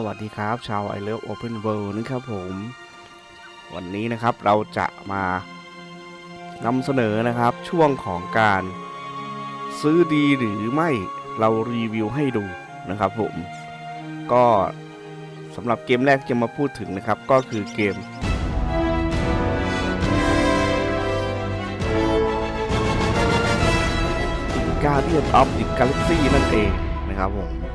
สวัสดีครับ ชาว I Love Open World นะครับผม วันนี้นะครับเราจะมานำเสนอนะครับช่วงของการซื้อดีหรือไม่เรารีวิวให้ดูนะครับผม ก็สำหรับเกมแรกจะมาพูดถึงนะครับ ก็คือเกม Guardian of the Galaxy นั่นเองนะครับผม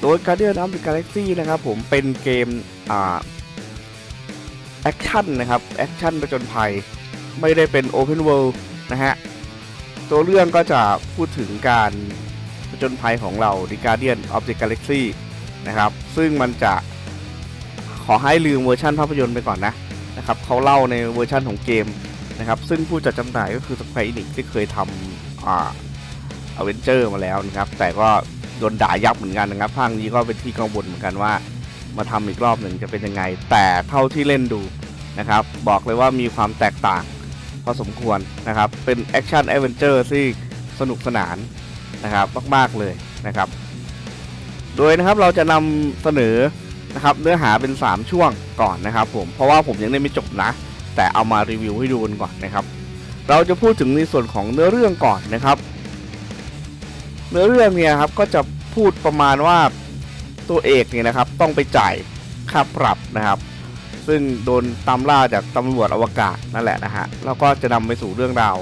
โดย Guardian of the Galaxy นะครับผมเป็นเกมอ่าแอคชั่นนะครับแอคชั่นประจนภัย ไม่ได้เป็น Open World นะฮะ ตัวเรื่องก็จะพูดถึงการประจนภัยของเรา The Guardian of the Galaxy นะครับ ซึ่งมันจะขอให้ลืมเวอร์ชันภาพยนตร์ไปก่อนนะนะครับเขาเล่าในเวอร์ชันของเกมนะครับ ซึ่งผู้จัดจำหน่ายก็คือ Square Enix ที่เคยทำอ่าอเวนเจอร์มาแล้วนะครับ แต่ก็ โดนด่ายับเหมือนกันนะครับภาคนี้ก็เป็นที่กังวลเหมือนกันว่า มาทำอีกรอบหนึ่งจะเป็นยังไง แต่เท่าที่เล่นดูนะครับ บอกเลยว่ามีความแตกต่างพอสมควรนะครับ เป็นแอคชั่นแอดเวนเจอร์ที่สนุกสนานนะครับมากๆเลยนะครับ โดยนะครับเราจะนำเสนอนะครับเนื้อหาเป็น 3 ช่วงก่อนนะครับผมเพราะว่าผมยังได้ไม่จบนะ แต่เอามารีวิวให้ดูกันก่อนนะครับ เราจะพูดถึงในส่วนของเนื้อเรื่องก่อนนะครับ เนื้อเรื่องเนี่ยครับก็จะพูดประมาณว่าตัวเอกเนี่ยนะครับต้องไปจ่ายค่าปรับนะครับ ซึ่งโดนตามล่าจากตำรวจอวกาศนั่นแหละนะฮะแล้วก็จะนำไปสู่เรื่องราว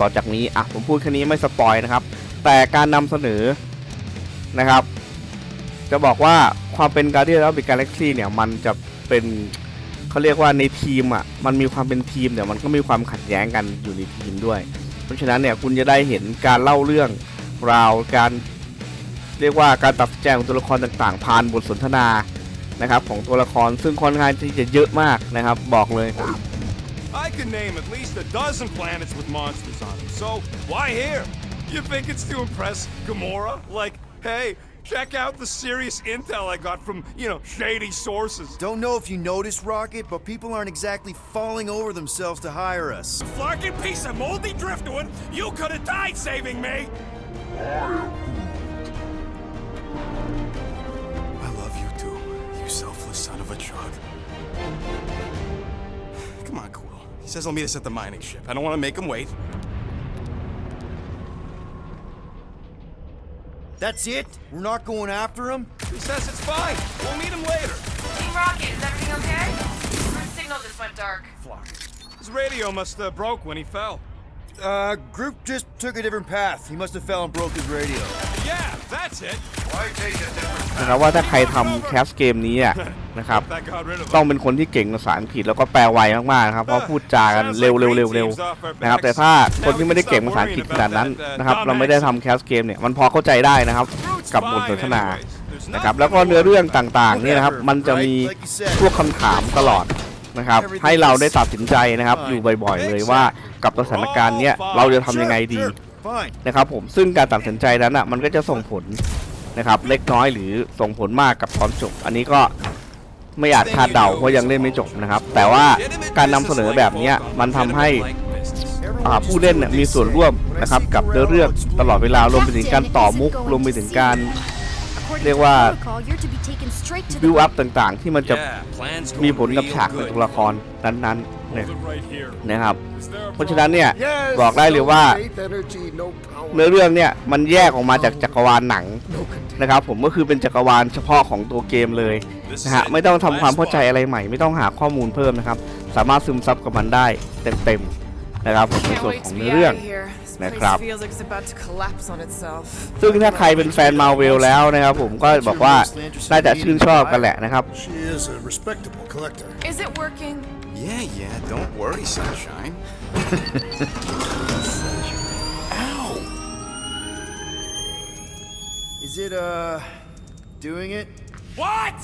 ต่อจากนี้อะผมพูดแค่นี้ไม่สปอยนะครับ แต่การนำเสนอนะครับ จะบอกว่าความเป็น Guardian of the Galaxy เนี่ยมันจะเป็นเขาเรียกว่าในทีมอะมันมีความเป็นทีมแต่มันก็มีความขัดแย้งกันอยู่ในทีมด้วย เพราะฉะนั้นเนี่ยคุณจะได้เห็นการเล่าเรื่อง ราวการเรียกว่าการตัดสินใจของตัวละครต่างๆ ผ่านบทสนทนานะครับของตัวละครซึ่งค่อนข้างที่จะเยอะมากนะครับบอกเลย I could name at least a dozen planets with monsters on them, so why here? You think it's to impress Gamora? Like, hey, check out the serious intel I got from, you know, shady sources. Don't know if you noticed, Rocket, but people aren't exactly falling over themselves to hire us. Flarkin' piece of moldy driftwood, you could have died saving me! I love you too, you selfless son of a truck. Come on, Quill. He says he'll meet us at the mining ship. I don't want to make him wait. That's it? We're not going after him? He says it's fine. We'll meet him later. Team Rocket, is everything okay? Our signal just went dark. Flark. His radio must have broke when he fell. Uh, group just took a different path. He must have fell and broke his radio. Yeah, that's it. Why take a different นะครับว่าถ้าใครทำแคสเกมนี้อะนะครับ That got rid of ต้อง him. เป็นคนที่เก่งภาษาอังกฤษแล้วก็แปลไวมากๆนะครับเพราะพูดจากันเร็วเร็วเร็วเร็วนะครับ แต่ถ้าคนที่ไม่ได้เก่งภาษาอังกฤษขนาดนั้นนะครับ เราไม่ได้ทำแคสเกมเนี่ยมันพอเข้าใจได้นะครับ กับบทสนทนานะครับแล้วก็เนื้อเรื่องต่างๆเนี่ยนะครับ มันจะมีพวกคำถามตลอด นะครับให้เราได้ตัดสินใจนะครับอยู่บ่อยๆเลยว่ากับสถานการณ์เนี้ยเราจะทำยังไงดี Fine. นะครับผมซึ่งการตัดสินใจนั้นอะมันก็จะส่งผลนะครับเล็กน้อยหรือส่งผลมากกับตอนจบ อันนี้ก็ไม่อาจคาดเดาเพราะยังเล่นไม่จบนะครับ แต่ว่าการนำเสนอแบบเนี้ยมันทำให้อ่าผู้เล่นเนี่ยมีส่วนร่วมนะครับกับเนื้อเรื่องตลอดเวลารวมไปถึงการต่อมุกรวมไปถึงการ เรียกว่าบิวอัพต่างๆ ที่มันจะมีผลกับฉากของตัวละครนั้นๆเนี่ย right here. นะครับ เพราะฉะนั้นเนี่ยบอกได้เลยว่าเนื้อเรื่องเนี่ยมันแยกออกมาจากจักรวาลหนังนะครับ ผมก็คือเป็นจักรวาลเฉพาะของตัวเกมเลยนะฮะไม่ต้องทำความเข้าใจอะไรใหม่ ไม่ต้องหาข้อมูลเพิ่มนะครับ สามารถซึมซับกับมันได้เต็มๆนะครับผมใน Can't ส่วน wait ขอ to ง be เนื้อเรื่อง out of here. This Necrop. place feels like it's about to collapse on itself. ซึ่งถ้าใครเป็นแฟนมาเวลแล้วนะครับผมก็บอกว่าน่าจะชื่นชอบกันแหละนะครับ She is a respectable collector. Is it working? Yeah, yeah, don't worry, sunshine. Is it, uh, doing it? What?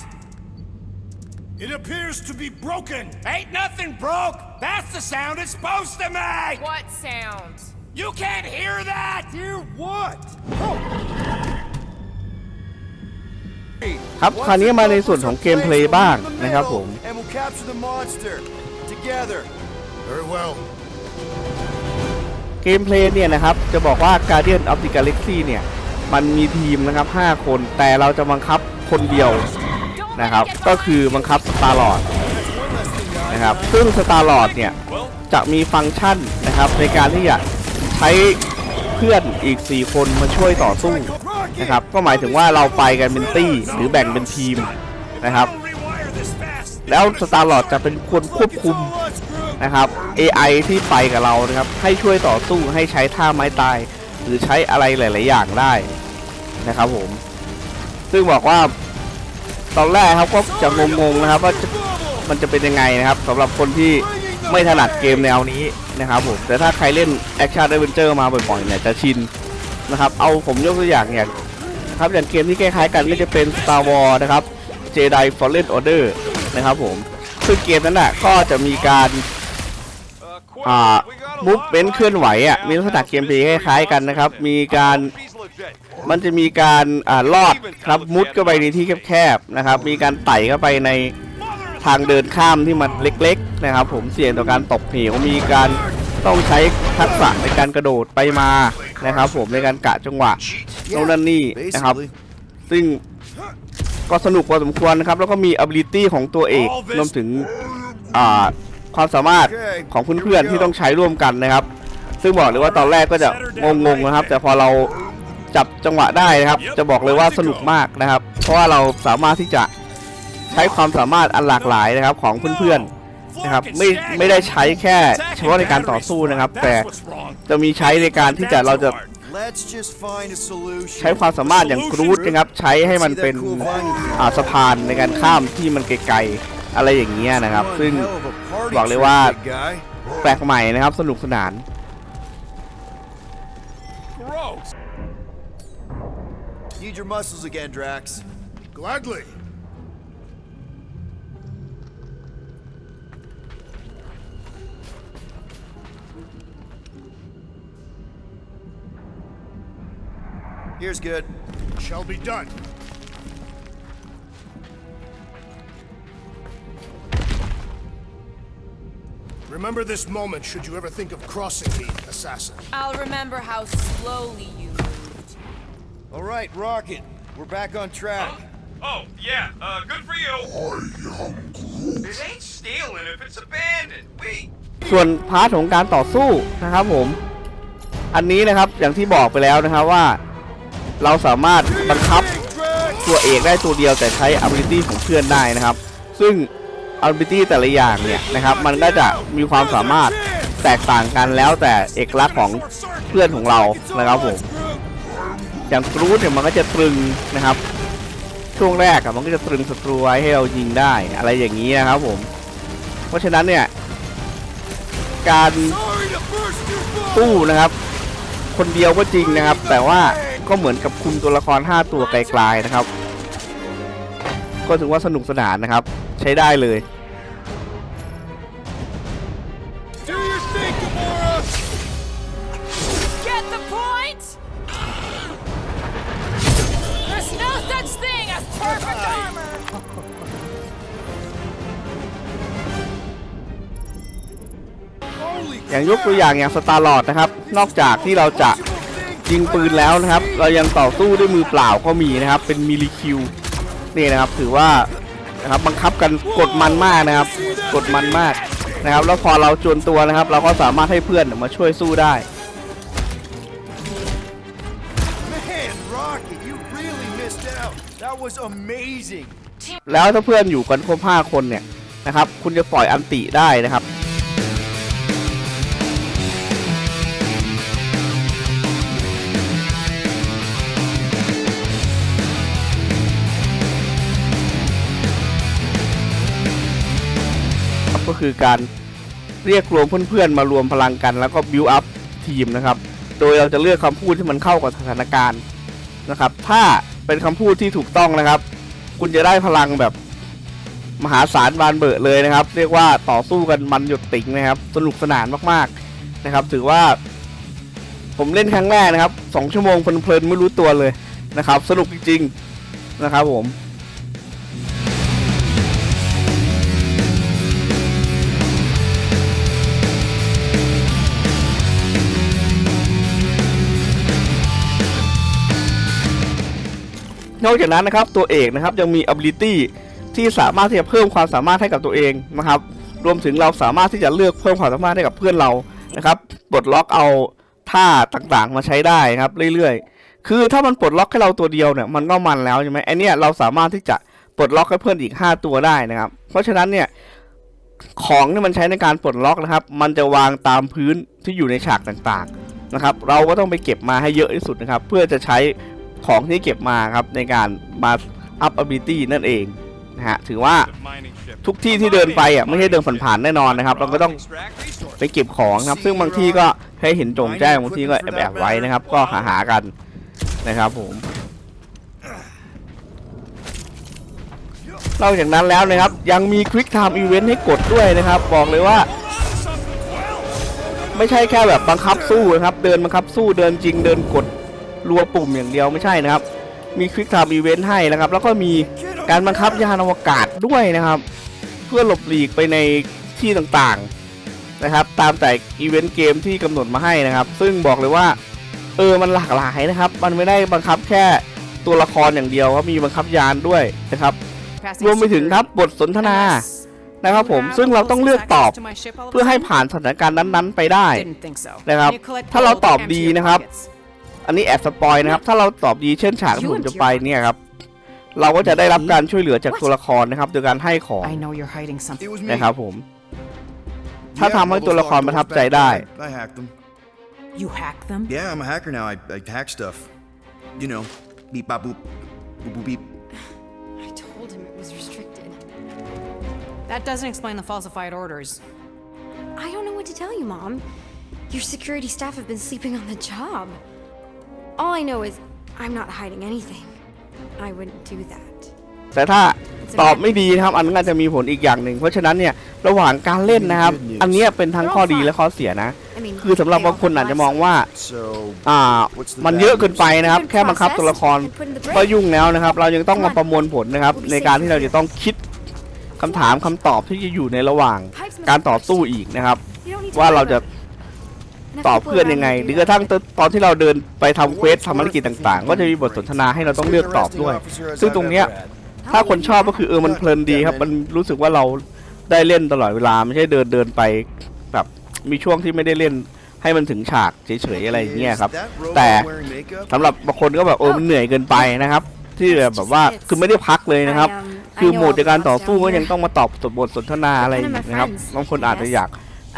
It appears to be broken. Ain't nothing broke. That's the sound it's supposed to make. What sound? You can't hear that. Hear what? ครับคราวนี้มาในส่วนของเกมเพลย์บ้างนะครับผม And we'll capture the monster. Together. Very well. เกมเพลย์เนี่ยนะครับ จะบอกว่า Guardian of the Galaxy เนี่ย มันมีทีมนะครับ 5 คนแต่เราจะบังคับคนเดียวนะครับ ก็คือบังคับสตาร์ลอดนะครับ ซึ่งสตาร์ลอดเนี่ย จะมีฟังก์ชันนะครับในการที่จะ ใช้เพื่อนอีก 4 คนมาช่วยต่อสู้นะครับ ก็หมายถึงว่าเราไปกันเป็นตี้หรือแบ่งเป็นทีมนะครับ แล้วสตาร์ลอดจะเป็นคนควบคุมนะครับ AI ที่ไปกับเรานะครับ ให้ช่วยต่อสู้ให้ใช้ท่าไม้ตาย หรือใช้อะไรหลาย ๆ อย่างได้นะครับผม ซึ่งบอกว่าตอนแรกครับก็จะงง ๆ นะครับว่ามันจะเป็นยังไงนะครับสำหรับคนที่ ไม่ถนัดเกมแนวนี้นะครับผมแต่ถ้าใครเล่นแอคชั่นเดเวนเจอร์มาบ่อยๆเนี่ยจะชินนะครับเอาผมยกตัวอย่างอย่างครับอย่างเกมที่คล้ายๆกันก็จะเป็น Star Wars นะครับ Jedi Fallen Order นะครับผมซึ่งเกมนั้นน่ะก็จะมีการอ่ามูฟเ e น of เคลื่อนไหวอะมีลักษณะเกมเพลย์คล้ายๆกันนะครับ มีการมันจะมีการอ่าลอดครับมุดเข้าไปในที่แคบๆนะครับ มีการไต่เข้าไปใน ทางเดินข้ามที่มันเล็กๆนะครับ ผมเสี่ยงต่อการตกเหวมีการต้องใช้ทักษะในการกระโดดไปมานะครับ ผมในการกะจังหวะโน่นนั่นนี่นะครับ Basically. ซึ่งก็สนุกพอสมควรนะครับ แล้วก็มี ability ของตัวเอกรวมถึงอ่าความสามารถของเพื่อนๆที่ต้องใช้ร่วมกันนะครับ ซึ่งบอกเลยว่าตอนแรกก็จะงงๆนะครับ แต่พอเราจับจังหวะได้นะครับ จะบอกเลยว่าสนุกมากนะครับ เพราะว่าเราสามารถที่จะใช้ความสามารถอันหลากหลายนะครับของเพื่อนๆนะครับไม่ไม่ได้ใช้แค่เฉพาะในการต่อสู้นะครับ แต่ That's what's wrong. จะมีใช้ในการที่จะเราจะ Let's just find a solution. ใช้ความสามารถอย่างกรูดนะครับ ใช้ให้มันเป็นอ่าสะพานในการข้ามที่มันไกลๆอะไรอย่างเงี้ยนะครับ One ซึ่ง hell of a party บอกเลย trick, ว่า big guy. แปลกใหม่นะครับ สนุกสนาน Gross. Need your muscles again, Drax. Gladly. Here's good. Shall be done. Remember this moment should you ever think of crossing me, assassin. I'll remember how slowly you moved. All right, Rocket. We're back on track. Oh, yeah, uh, good for you. This ain't stealing if it's abandoned. We ส่วนพาร์ทของการต่อสู้นะครับผม อันนี้นะครับอย่างที่บอกไปแล้วนะครับว่า เราสามารถบังคับตัวเอกได้ตัวเดียวแต่ใช้ ability ของเพื่อนได้นะครับ ซึ่ง ability แต่ละอย่างเนี่ยนะครับ มันก็จะมีความสามารถแตกต่างกันแล้วแต่เอกลักษณ์ของเพื่อนของเรานะครับผมอย่างกรูดเนี่ยมันก็จะตรึงนะครับ ช่วงแรกอะมันก็จะตรึงศัตรูไว้ให้เรายิงได้อะไรอย่างนี้นะครับผม เพราะฉะนั้นเนี่ย การสู้นะครับ คนเดียวก็จริงนะครับ แต่ว่า ก็เหมือนกับคุมตัวละคร 5 ตัวไกลๆนะครับ ก็ถือว่าสนุกสนานนะครับ ใช้ได้เลย do your thing, Gamora. Get the point? There's no such thing as perfect armor. อย่างยกตัวอย่างอย่างสตาร์ลอดนะครับ นอกจากที่เราจะ ยิงปืนแล้วนะครับ เรายังต่อสู้ด้วยมือเปล่าก็มีนะครับ เป็นมิลลิคิวนี่นะครับ ถือว่านะครับบังคับกันกดมันมากนะครับ กดมันมากนะครับ แล้วพอเราจวนตัวนะครับ เราก็สามารถให้เพื่อนมาช่วยสู้ได้ Man, Rocket, you really missed out. That was amazing. แล้วถ้าเพื่อนอยู่กันครบ5คนเนี่ยนะครับ คุณจะปล่อยอันติได้นะครับ็คือการเรียกรวมเพื่อนๆมารวมพลังกัน แล้วก็บิวอัพทีมนะครับ โดยเราจะเลือกคำพูดที่มันเข้ากับสถานการณ์นะครับ ถ้าเป็นคำพูดที่ถูกต้องนะครับ คุณจะได้พลังแบบมหาศาลบานเบอะเลยนะครับ เรียกว่าต่อสู้กันมันหยดติ่งนะครับ สนุกสนานมากๆนะครับ ถือว่า ผมเล่นครั้งแรกนะครับสองชั่วโมงเพลินๆไม่รู้ตัวเลยนะครับ สนุกจริงๆนะครับผม นอกจากนั้นนะครับตัวเอกนะครับยังมี ability ที่สามารถที่จะเพิ่มความสามารถให้กับตัวเองนะครับรวมถึงเราสามารถที่จะเลือกเพิ่มความสามารถให้กับเพื่อนเรานะครับปลดล็อกเอาท่าต่างๆ มาใช้ได้ครับเรื่อยๆ คือถ้ามันปลดล็อกให้เราตัวเดียวเนี่ยมันก็มันแล้วใช่ไหมไอเนี้ยเราสามารถที่จะปลดล็อกให้เพื่อนอีก 5 ตัวได้นะครับ เพราะฉะนั้นเนี่ยของที่มันใช้ในการปลดล็อกนะครับ มันจะวางตามพื้นที่อยู่ในฉากต่างๆนะครับ เราก็ต้องไปเก็บมาให้เยอะที่สุดนะครับ เพื่อจะใช้ ของที่เก็บมาครับในการมาอัพ ability นั่นเองนะฮะถือว่าทุกที่ที่เดินไปอะไม่ใช่เดินผ่านๆแน่นอนนะครับ เราก็ต้องไปเก็บของครับซึ่งบางที่ก็ให้เห็นโจงแจ้งบางที่ก็แอบแอบๆไว้นะครับ ก็หาหากันนะครับผมนอกจากนั้นแล้วนะครับยังมี Quick Time Event ให้กดด้วยนะครับ บอกเลยว่า ไม่ใช่แค่แบบบังคับสู้นะครับ เดินบังคับสู้เดินจริงเดินกด รัวปุ่มอย่างเดียวไม่ใช่นะครับ มี Quick Time Event ให้นะครับ แล้วก็มีการบังคับยานอวกาศด้วยนะครับ เพื่อหลบหลีกไปในที่ต่างๆนะครับ ตามแต่อีเวนต์เกมที่กำหนดมาให้นะครับ ซึ่งบอกเลยว่า เออมันหลากหลายนะครับ มันไม่ได้บังคับแค่ตัวละครอย่างเดียวครับมีบังคับยานด้วยนะครับ รวมไปถึงครับบทสนทนานะครับผมซึ่งเราต้องเลือกตอบเพื่อให้ผ่านสถานการณ์นั้นๆ ไปได้นะครับ ถ้าเราตอบดีนะครับ อันนี้แอบสปอยนะครับ ถ้าเราตอบดีเช่นฉากที่ผมจะไปเนี่ยครับ เราก็จะได้รับการช่วยเหลือจากตัวละครนะครับ โดยการให้ของ I know you're hiding something. It was me. นะครับผม ถ้า Yeah, ทำให้ all ตัว those ละคร locked ประทับ doors ใจ back ได้ then, I hacked them. You hack them? Yeah, I'm a hacker now. I, I hack stuff. You know, beep bop boop, boop boop beep. I told him it was restricted. That doesn't explain the falsified orders. I don't know what to tell you, Mom. Your security staff have been sleeping on the job. All I know is I'm not hiding anything. I wouldn't do that. แต่ถ้าตอบไม่ดีนะครับ อันนั้นอาจจะมีผลอีกอย่างหนึ่ง เพราะฉะนั้นเนี่ยระหว่างการเล่นนะครับ อันเนี้ยเป็นทั้งข้อดีและข้อเสียนะ I mean, คือสำหรับบางคนอาจจะมองว่า So, อ่ามันเยอะเกินไปนะครับ แค่บังคับตัวละครก็ยุ่งแล้วนะครับ เรายังต้องมาประมวลผลนะครับ ในการที่เราจะต้องคิดคำถามคำตอบที่จะอยู่ในระหว่างการต่อสู้อีกนะครับ you don't need to ว่า worry เราจะ about it. Enough ตอบ people เพื่อน around ยังไง me ห do รือกระ that. ทั่งตอนตอนที่เราเดินไปทำเควสทำภารกิจต่างๆ ก็จะมีบทสนทนาให้เราต้องเลือกตอบด้วย ซึ่งตรงเนี้ยถ้าคนชอบก็คือเออมันเพลินดีครับ มันรู้สึกว่าเราได้เล่นตลอดเวลาไม่ใช่เดินเดินไปแบบมีช่วงที่ไม่ได้เล่นให้มันถึงฉากเฉยๆอะไรอย่างเงี้ยครับ Is that robot แต่ wearing makeup? สำหรับบางคนก็แบบเออมันเหนื่อยเกินไปนะครับ ที่แบบว่าคือไม่ได้พักเลยนะครับ I, um, I คือ know โหมด all ใน the การ bots ต่อสู้ down ก็ยัง here. ต้องมาตอบบทสนทนาอะไรอย่างเงี้ยนะครับบางคนอาจจะอยาก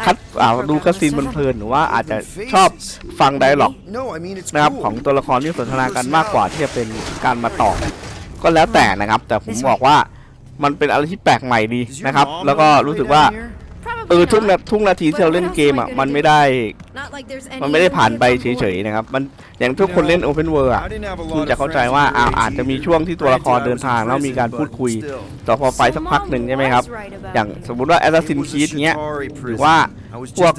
คัดอ่าดูคัสซีนบนเพลินหรือว่าอาจจะชอบฟังไดร็อกนะครับของตัวละครที่สนทนากันมากกว่าที่จะเป็นการมาตอบก็แล้วแต่นะครับ แต่ผมบอกว่ามันเป็นอะไรที่แปลกใหม่ดีนะครับ แล้วก็รู้สึกว่าเออทุกนาทุกนาทีที่เราเล่นเกมอะมันไม่ได้ มันไม่ได้ผ่านไปเฉยๆนะครับ มันอย่างทุกคนเล่น Open World อะคุณจะเข้าใจว่าอาจจะมีช่วงที่ตัวละครเดินทางแล้วมีการพูดคุย ต่อพอไปสักพักหนึ่งใช่ไหมครับ อย่างสมมุติว่า Assassin's Creed เงี้ยหรือว่าพวก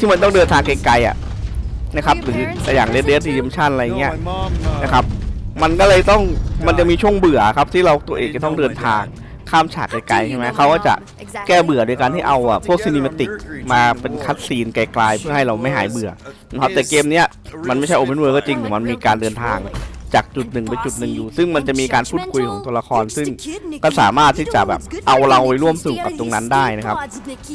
ที่มันต้องเดินทางไกลๆอะนะครับหรืออย่างเรดเดสทีมชันอะไรเงี้ยนะครับ มันก็เลยต้องมันจะมีช่วงเบื่อครับที่เราตัวเอกจะต้องเดินทาง ข้ามฉากไกลๆใช่ไหมเขาก็จะแก้เบื่อโดยการที่เอาอะพวกซีนิมติกมาเป็นคัตซีนไกลๆเพื่อให้เราไม่หายเบื่อนะครับแต่เกมเนี้ยมันไม่ใช่ Open World ก็จริงแต่มันมีการเดินทางจากจุดหนึ่งไปจุดหนึ่งอยู่ ซึ่งมันจะมีการพูดคุยของตัวละคร ซึ่งก็สามารถที่จะแบบเอาเราไปร่วมสนุกกับตรงนั้นได้นะครับ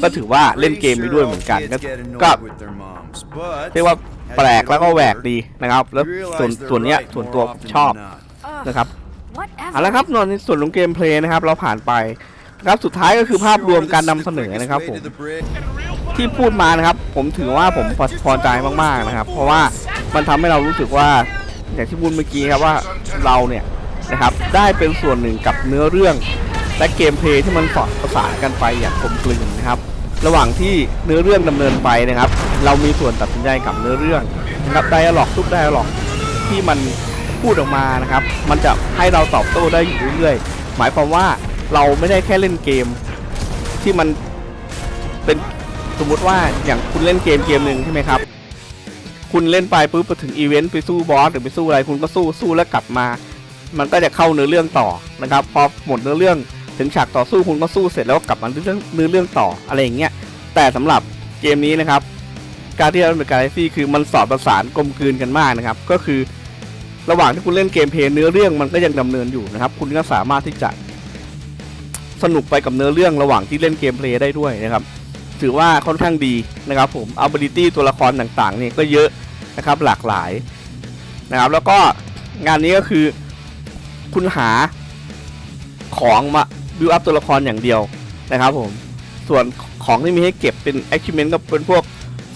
ก็ถือว่าเล่นเกมไปด้วยเหมือนกันก็ Kids get ก็ annoyed with their moms, but เรียกว่าแปลกแล้วก็แหวกดีนะครับ แล้ว you ส่วน realize they're ส่วนเนี้ย right ส่วน more ตัว often ชอบ than not. นะครับ Whatever. เอาละครับในส่วนของเกมเพลย์นะครับ เราผ่านไปครับสุดท้ายก็คือภาพรวมการนำเสนอนะครับผมที่พูดมานะครับ ผมถือว่าผมพอใจมากๆนะครับ เพราะว่ามันทำให้เรารู้สึกว่าอย่างที่พูดเมื่อกี้ครับว่าเราเนี่ยนะครับได้เป็นส่วนหนึ่งกับเนื้อเรื่อง และเกมเพลย์ที่มันสอดประสานกันไปอย่างกลมกลืนนะครับ ระหว่างที่เนื้อเรื่องดำเนินไปนะครับ เรามีส่วนตัดสินใจกับเนื้อเรื่องนะครับไดอะล็อกทุกไดอะล็อกที่มัน พูดออกมานะครับ มันจะให้เราตอบโต้ได้อยู่เรื่อยๆ หมายความว่าเราไม่ได้แค่เล่นเกม ที่มันเป็นสมมุติว่าอย่างคุณเล่นเกมเกมหนึ่งใช่ไหมครับ คุณเล่นไปปุ๊บไปถึงอีเวนต์ไปสู้บอสหรือไปสู้อะไรคุณก็สู้สู้แล้วกลับมา มันก็จะเข้าเนื้อเรื่องต่อนะครับพอหมดเนื้อเรื่องถึงฉากต่อสู้คุณก็สู้เสร็จแล้วก็กลับมาเรื่องเนื้อเรื่องต่ออะไรอย่างเงี้ยแต่สำหรับเกมนี้นะครับการที่เราเป็นการซี่คือมันสอดประสานกลมกลืนกันมากนะครับ ก็คือ ระหว่างที่คุณเล่นเกมเพย์เนื้อเรื่องมันก็ยังดำเนินอยู่นะครับ คุณก็สามารถที่จะสนุกไปกับเนื้อเรื่องระหว่างที่เล่นเกมเพลย์ได้ด้วยนะครับ ถือว่าค่อนข้างดีนะครับผม ability ตัวละครต่างๆเนี่ยก็เยอะนะครับหลากหลายนะครับ แล้วก็งานนี้ก็คือคุณหาของมา build up ตัวละครอย่างเดียวนะครับผมส่วนของที่มีให้เก็บเป็น achievement ก็เป็นพวก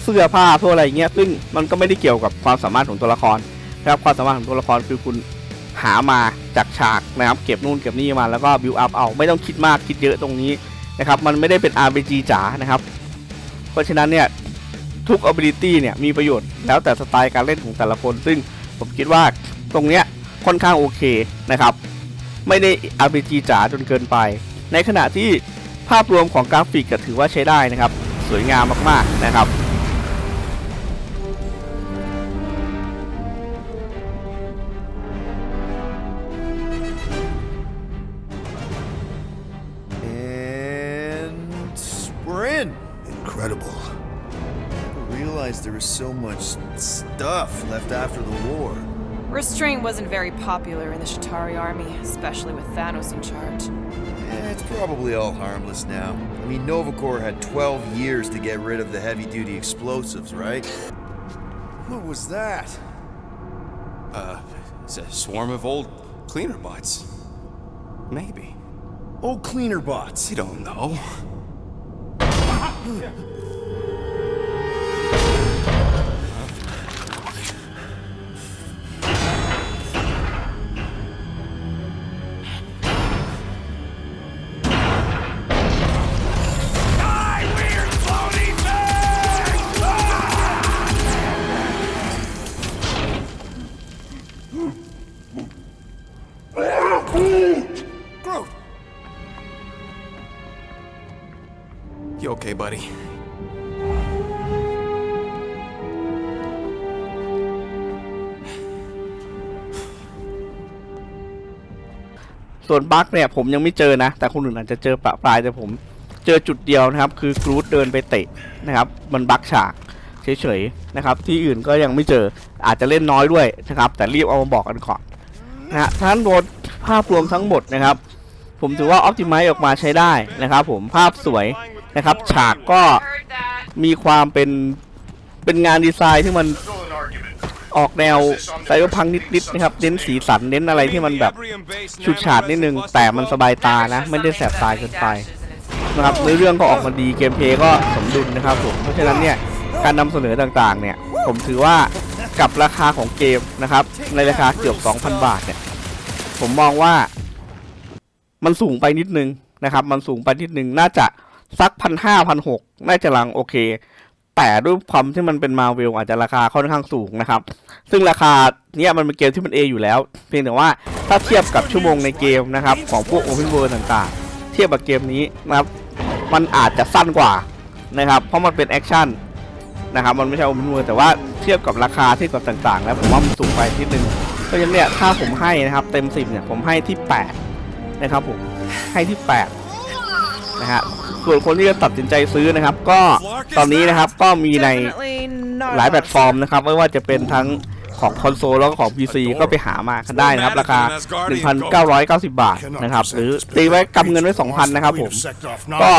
เสื้อผ้าพวกอะไรเงี้ยซึ่งมันก็ไม่ได้เกี่ยวกับความสามารถของตัวละคร นะครับความสามารถของตัวละครคือคุณหามาจากฉากนะครับเก็บนู่นเก็บนี่มาแล้วก็ build up เอาไม่ต้องคิดมากคิดเยอะตรงนี้นะครับมันไม่ได้เป็น RPG จ๋านะครับเพราะฉะนั้นเนี่ยทุก ability เนี่ยมีประโยชน์แล้วแต่สไตล์การเล่นของแต่ละคน ซึ่งผมคิดว่าตรงเนี้ยค่อนข้างโอเคนะครับไม่ได้ RPG จ๋าจนเกินไป ในขณะที่ภาพรวมของกราฟิกก็ถือว่าใช้ได้นะครับ สวยงามมากๆนะครับ Incredible. I realized there was so much stuff left after the war. Restraint wasn't very popular in the Shatari army, especially with Thanos in charge. Eh, it's probably all harmless now. I mean, Novacor had 12 years to get rid of the heavy duty explosives, right? What was that? Uh, it's a swarm of old cleaner bots. Maybe. Old cleaner bots. You don't know. ส่วนบั๊กเนี่ยผมยังไม่เจอนะ แต่คนอื่นอาจจะเจอปะปลายแต่ผมเจอจุดเดียวนะครับ คือกรูดเดินไปเตะนะครับ มันบั๊กฉากเฉยๆนะครับ ที่อื่นก็ยังไม่เจออาจจะเล่นน้อยด้วยนะครับ แต่รีบเอามาบอกกันก่อนนะฮะท่านโดนภาพรวมทั้งหมดนะครับ ผมถือว่าออ t ติ i z e ออกมาใช้ได้นะครับ ผมภาพสวยนะครับ ฉากก็มีความเป็นเป็นงานดีไซน์ที่มัน ออกแนวไซเบอร์พังนิดๆนะครับ เน้นสีสัน เน้นอะไรที่มันแบบฉุดฉาดนิดนึง แต่มันสบายตานะ ไม่ได้แสบตาเกินไปนะครับในอเรื่องก็ออกมาดีเกมเพย์ก็สมดุลนะครับผม เพราะฉะนั้นเนี่ยการนำเสนอต่างๆ เนี่ย ผมถือว่ากับราคาของเกมนะครับ ในราคาเกือบ 2,000 บาทเนี่ย ผมมองว่ามันสูงไปนิดนึงนะครับ มันสูงไปนิดนึง น่าจะสักพันห้าพันหกน่าจะลังโอเค แต่ด้วยความที่มันเป็นมาเวลอาจจะราคาค่อนข้างสูงนะครับ ซึ่งราคาเนี้ยมันเป็นเกมที่มัน A ออยู่แล้ว เพียงแต่ว่าถ้าเทียบกับชั่วโมงในเกมนะครับ ของพวก Open World ต่างๆ เทียบกับเกมนี้นะครับ มันอาจจะสั้นกว่านะครับ เพราะมันเป็นแอคชั่นนะครับ มันไม่ใช่ Open World แต่ว่าเทียบกับราคาเทียบกับต่าง ๆ แล้วผมว่ามันสูงไปนิดนึงเพราะฉะนั้นเนี่ยถ้าผมให้นะครับ เต็ม 10เนี่ยผมให้ที่ 8 นะครับผมให้ที่ 8 นะฮะ ส่วนคนที่จะตัดสินใจซื้อนะครับ ก็ตอนนี้นะครับก็มีใน Definitely not หลายแพลตฟอร์มนะครับ ไม่ว่าจะเป็นทั้งของคอนโซลแล้วก็ของ PC ก็ไปหามากันได้นะครับ ราคา 1,990 บาทนะครับ หรือตีไว้กำเงินไว้ 2,000 นะครับผม ก็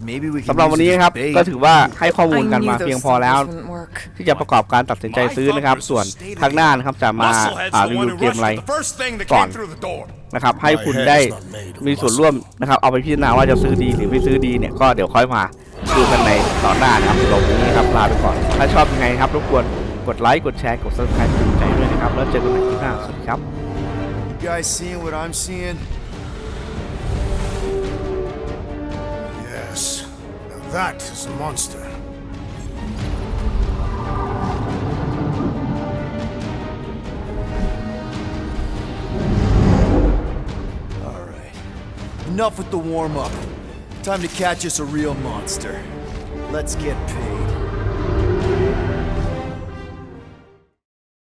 You will laugh at us. Maybe we can สำหรับวันนี้ use นะครับ it as bait. ก็ถือว่าให้ข้อมูล I กัน knew มา those เพียงพอแล้ว things wouldn't work. ที่จะประกอบการตัดสินใจซื้อนะครับ ส่วนทางหน้านะครับจะมา Musclehead's อ่า the รี one วิว who เกม rushed อะไร it the first thing that Gone. came through the door. นะครับให้คุณได้มีส่วนร่วมนะครับ เอาไปพิจารณาว่าจะซื้อดีหรือไม่ซื้อดีเนี่ยก็เดี๋ยวค่อยมาดูกันในตอนหน้านะครับสำหรับวันนี้ครับลาไปก่อน ถ้าชอบยังไงครับรบกวนกดไลค์กดแชร์กด subscribe กดใจด้วยนะครับแล้วเจอกันใหม่คลิปหน้าสวัสดีครับ You guys seeing what I'm seeing? That is a monster. Alright. Enough with the warm up. Time to catch us a real monster. Let's get paid.